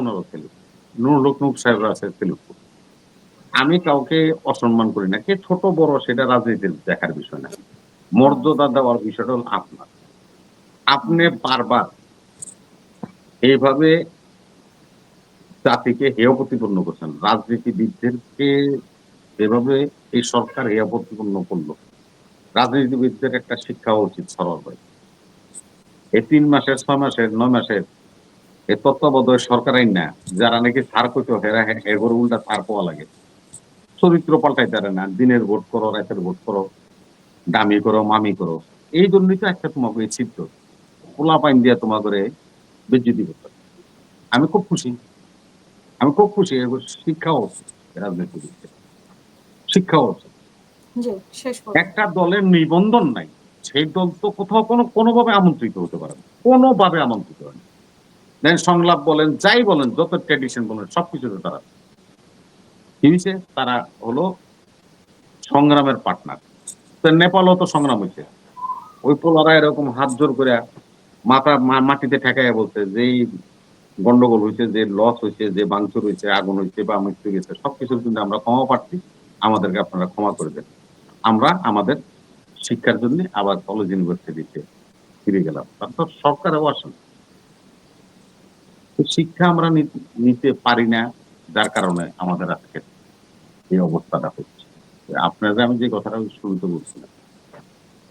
ওনারও তেলুগু নুর লোকনুক সাহেব আছে তেলুগু আমি কাউকে অসম্মান করি না। কে ছোট, বড়, সেটা রাজনীতির দেখার বিষয় না। মর্যাদা দেওয়ার বিষয়টা হল আপনার। আপনি বারবার এইভাবে জাতিকে হেয় প্রতিপন্ন করছেন। রাজনীতিবিদদেরকে এভাবে এই সরকার হেয় প্রতিপন্ন করল, রাজনীতিবিদদের একটা শিক্ষা উচিত সরল ভাই। এই তিন মাসের, ছয় মাসের, নয় মাসের এই তত্ত্বাবধায়ক সরকার আইন না যারা নাকি সার কইতো হেরা এগোর উল্টা সার পাওয়া লাগে। চরিত্র পাল্টাইতে তারা না দিনের ভোট করো রাতের ভোট করো দামি করো মামি করো। এই জন্যই তো একটা তোমাকে এই চিত্র পোলা পাইন দিয়া তোমার করে বেজ্জিতি করতে আমি খুব খুশি। আমি খুব খুশি শিক্ষা হচ্ছে রাজনীতিবিদদের শিক্ষা হচ্ছে একটা দলের নিবন্ধন নাই। সেই দল তো কোথাও কোনো কোনোভাবে আমন্ত্রিত হতে পারে না। কোনোভাবে আমন্ত্রিত হয় দেন সংলাপ বলেন, যাই বলেন, যত ট্র্যাডিশন বলেন সবকিছুতে তারা কি হয়েছে তারা হলো সংগ্রামের পার্টনার তো নেপালও তো সংগ্রাম হয়েছে ওই পোলারা এরকম হাত জোর করে মাথা মাটিতে ঠেকাইয়া বলছে যে গন্ডগোল হয়েছে যে লস হয়েছে যে ভাঙচুর হয়েছে আগুন হয়েছে বা মৃত্যু গেছে, সবকিছুর জন্য আমরা ক্ষমা প্রার্থী। আমাদেরকে আপনারা ক্ষমা করে দেন। আমরা আমাদের শিক্ষার জন্য আবার কলেজ ইউনিভার্সিটিতে ফিরে গেলাম। তারপর সরকারও আসেন। শিক্ষা আমরা নিতে পারি না যার কারণে আমাদের আজকে এই অবস্থাটা হচ্ছে। আপনাদের আমি যে কথাটা শুরুতে বলছিলাম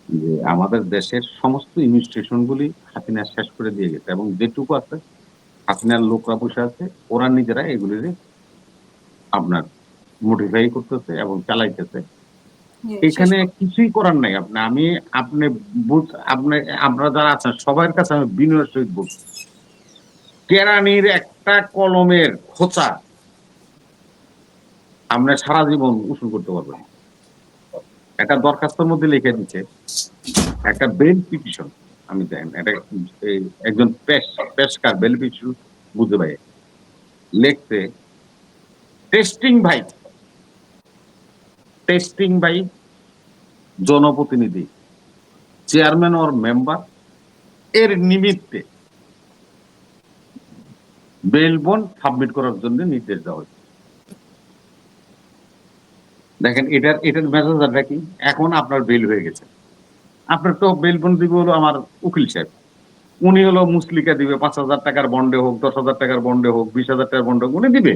যে আমাদের দেশের সমস্ত ইনস্টিটিউশন গুলি হাসিনা শেষ করে দিয়ে গেছে এবং যেটুকু আছে হাসিনার লোকরা বসে আছে ওরা নিজেরা এগুলির আপনার মোটিফাই করতেছে এবং চালাইতেছে। এখানে কিছুই করার নাই আপনি আমি আপনি বুঝ আপনি আপনারা যারা আছেন সবার কাছে আমি বিনয়ের সহিত বলছি। কেরানির একটা কলমের খোঁচা আমরা সারা জীবন উসুল করতে পারবেন না। একটা দরখাস্তের মধ্যে লিখে দিচ্ছে, একটা বেল পিটিশন, আমি দেখেন, এটা একজন পেশ, পেশকার বেল পিটিশন বুঝতে পারি লিখতে, টেস্টিং ভাই, টেস্টিং বাই জনপ্রতিনিধি, চেয়ারম্যান ওর মেম্বার, এর নিমিত্তে বেল বন্ড সাবমিট করার জন্য নির্দেশ দেওয়া হয়েছে। দেখেন, এটার এটার মেসেজারটা কি? এখন আপনার বেল হয়ে গেছে। আপনার তো বেল বন্ড দিবে হলো আমার উকিল সাহেব। উনি হলো মুসলিকা দিবে, পাঁচ হাজার টাকার বন্ডে হোক, দশ হাজার টাকার বন্ডে হোক, বিশ হাজার টাকার বন্ডে হোক, উনি দিবে।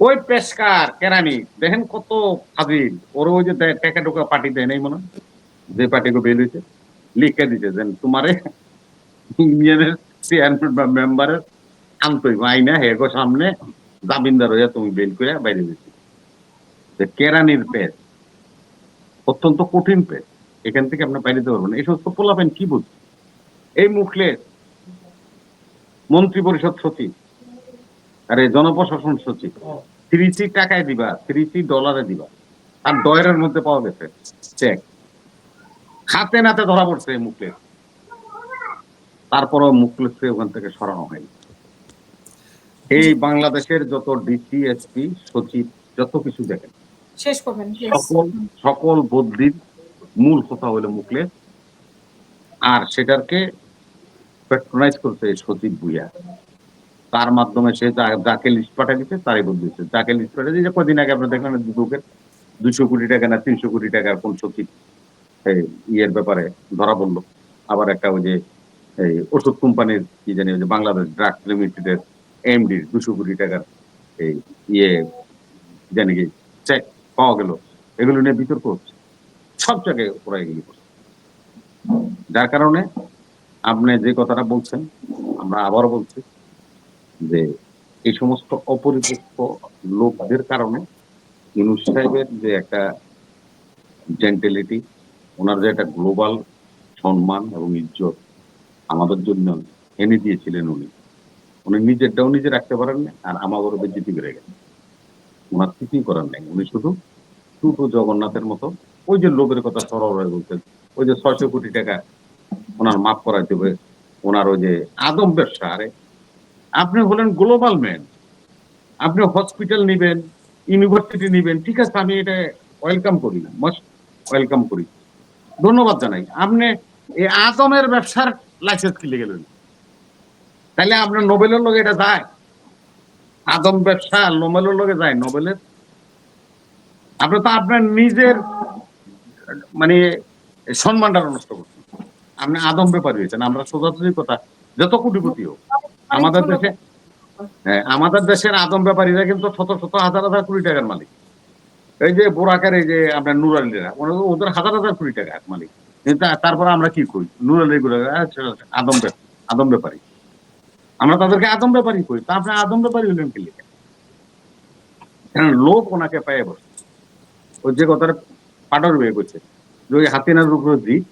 ওই পেশকার, কেরানি, দেখেন কত ফাজিল। ওর ওই যে টাকা টোকা পার্টি দেয় নাই মনে? যে পার্টি কো বেল হয়েছে, লিখে দিতে দেন তোমারে ইউনিয়নের চেয়ারম্যান বা মেম্বারের আন্তরিক আইনা হেগো সামনে। জামিনদার হইয়া তুমি বেল করে বাইরে দিচ্ছি যে কেরানির পেজ অত্যন্ত কঠিন পেজ এখান থেকে আপনি বাইরে দিতে পারবেন এই সমস্ত পোলাপেন কি বুঝছে এই মুখলে মন্ত্রী পরিষদ সচিব, আরে জনপ্রশাসন সচিব সি টাকায় দিবা সি ডলারে দিবা। আর ডয়ের মধ্যে পাওয়া গেছে চেক হাতে নাতে ধরা পড়ছে এই মুখলেস তারপরও মুখলেসকে ওখান থেকে সরানো হয়নি। এই বাংলাদেশের যত ডিসি এসপি সচিব যত কিছু দেখেন। শেষ করবেন সকল সকল বুদ্ধির মূল কথা হলো মুখলেস আর সেটাকে প্যাট্রোনাইজ করছে সচিব ভুইয়া তার মাধ্যমে সে যাকে লিস্ট পাঠিয়ে দিচ্ছে তারই বুদ্ধি দিচ্ছে যাকে লিস্ট পাঠিয়ে দিচ্ছে কদিন আগে আপনার দেখলেন দুদকের দুশো কোটি টাকা না তিনশো কোটি টাকার কোন সচিব ইয়ের ব্যাপারে ধরা পড়ল। আবার একটা ওই যে এই ওষুধ কোম্পানির কি জানি ওই যে বাংলাদেশ ড্রাগ লিমিটেডের এমডি দুশো কোটি টাকার এই ইয়ে জানি কি চেক পাওয়া গেল। এগুলো নিয়ে বিতর্ক হচ্ছে। সব জায়গায় ওরা এগুলি করছে। যার কারণে আপনি যে কথাটা বলছেন, আমরা আবার বলছি যে এই সমস্ত অপরিপক্ক লোকদের কারণে ইউনুস সাহেবের যে একটা জেন্টেলিটি ওনার যে একটা গ্লোবাল সম্মান এবং ইজ্জত আমাদের জন্য এনে দিয়েছিলেন উনি। উনি নিজেরটাও নিজে রাখতে পারেন না আর আমাদেরও বেজিটি বেড়ে গেছে। ওনার কিছুই করার নেই। উনি শুধু টুটু জগন্নাথের মতো, ওই যে লোভের কথা সরল হয়ে বলছেন, ওই যে ছয়শো কোটি টাকা ওনার মাফ করাই দেবে, ওনার ওই যে আদম ব্যবসা। আরে, আপনি হলেন গ্লোবাল ম্যান, আপনি হসপিটাল নিবেন, ইউনিভার্সিটি নিবেন, ঠিক আছে, আমি এটা ওয়েলকাম করি না মাস্ট ওয়েলকাম করি। ধন্যবাদ জানাই। আপনি এই আদমের ব্যবসার লাইসেন্স কিনে গেলেন। তাহলে আপনার নোবেলের লোক এটা যায়। আদম ব্যবসা নোবেলের লগে যায় নোবেলের। আপনি তো আপনার নিজের মানে সম্মানটা নষ্ট করছেন। আপনি আদম ব্যাপারী হয়েছেন, আমরা সোজাসুজি কথা। যত কোটিপতি হোক, আমাদের দেশে হ্যাঁ আমাদের দেশের আদম ব্যাপারীরা কিন্তু শত শত, হাজার হাজার কোটি টাকার মালিক। এই যে বোরাকের এই যে আপনার নুরালিরা ওদের হাজার হাজার কোটি টাকার মালিক। তারপরে আমরা কি করি? নুরালি গুলো আদম আদম ব্যাপারী। আমরা তাদেরকে আদম ব্যাপারী করি। তা আপনি আদম ব্যাপারী হলেন কি লিখে কারণ লোক ওনাকে পেয়ে বসে। ওই যে কথাটা পাটর হয়ে গেছে, যে ওই হাসিনার উপরে জিত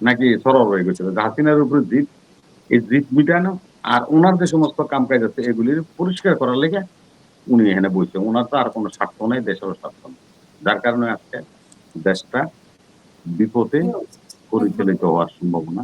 নাকি সরল হয়ে গেছিল যে হাসিনার উপরে জিত এই জিত মিটানো আর ওনার যে সমস্ত কাম কাজ আছে এগুলির পরিষ্কার করার লেগে উনি এখানে বলছে ওনার তো আর কোনো স্বার্থ নেই, দেশের স্বার্থ নেই। যার কারণে আজকে দেশটা বিপদে পরিচালিত হওয়ার সম্ভাবনা